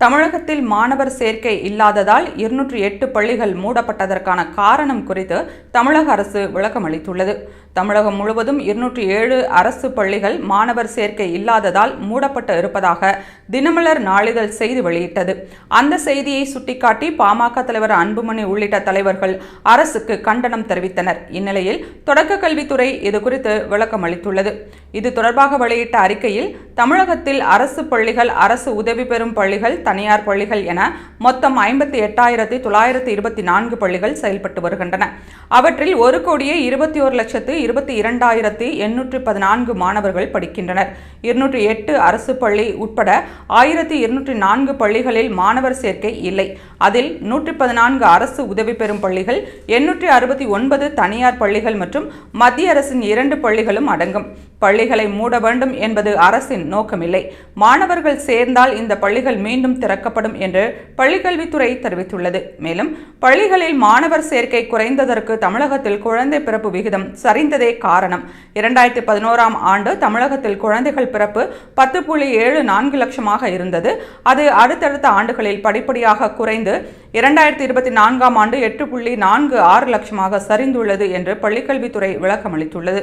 தமிழகத்தில் மாணவர் சேர்க்கை இல்லாததால் இருநூற்றி எட்டு பள்ளிகள் மூடப்பட்டதற்கான காரணம் குறித்து தமிழக அரசு விளக்கம் அளித்துள்ளது தமிழகம் முழுவதும் இருநூற்றி ஏழு அரசு பள்ளிகள் மாணவர் சேர்க்கை இல்லாததால் மூடப்பட்டு இருப்பதாக தினமலர் நாளிதழ் செய்தி வெளியிட்டது. அந்த செய்தியை சுட்டிக்காட்டி பாமக தலைவர் அன்புமணி உள்ளிட்ட தலைவர்கள் அரசுக்கு கண்டனம் தெரிவித்தனர். இந்நிலையில் தொடக்க கல்வித்துறை இது குறித்து விளக்கம் அளித்துள்ளது இது தொடர்பாக வெளியிட்ட அறிக்கையில் தமிழகத்தில் அரசு பள்ளிகள் அரசு உதவி பெறும் பள்ளிகள் தனியார் பள்ளிகள் என மொத்தம் ஐம்பத்தி எட்டாயிரத்தி தொள்ளாயிரத்தி இருபத்தி நான்கு பள்ளிகள் செயல்பட்டு வருகின்றன. அவற்றில் ஒரு கோடியே இருபத்தி ஒரு லட்சத்து இருபத்தி இரண்டாயிரத்தி எண்ணூற்றி பதினான்கு மாணவர்கள் படிக்கின்றனர். இருநூற்றி எட்டு அரசு பள்ளி உட்பட ஆயிரத்தி இருநூற்றி நான்கு பள்ளிகளில் மாணவர் சேர்க்கை இல்லை. அதில் நூற்றி பதினான்கு அரசு உதவி பெறும் பள்ளிகள் எண்ணூற்றி அறுபத்தி ஒன்பது தனியார் பள்ளிகள் மற்றும் மத்திய அரசின் இரண்டு பள்ளிகளும் அடங்கும். பள்ளிகளை மூட வேண்டும் என்பது அரசின் நோக்கமில்லை. மாணவர்கள் சேர்ந்தால் இந்த பள்ளிகள் மீண்டும் திறக்கப்படும் என்று பள்ளிக்கல்வித்துறை தெரிவித்துள்ளது. மேலும் பள்ளிகளில் மாணவர் சேர்க்கை குறைந்ததற்கு தமிழகத்தில் குழந்தை பிறப்பு விகிதம் சரிந்ததே காரணம். இரண்டாயிரத்தி பதினோராம் ஆண்டு தமிழகத்தில் குழந்தைகள் பிறப்பு பத்து புள்ளி ஏழு நான்கு லட்சமாக இருந்தது. அது அடுத்தடுத்த ஆண்டுகளில் படிப்படியாக குறைந்து இரண்டாயிரத்தி இருபத்தி நான்காம் ஆண்டு எட்டு புள்ளி நான்கு ஆறு லட்சமாக சரிந்துள்ளது என்று பள்ளிக்கல்வித்துறை விளக்கமளித்துள்ளது.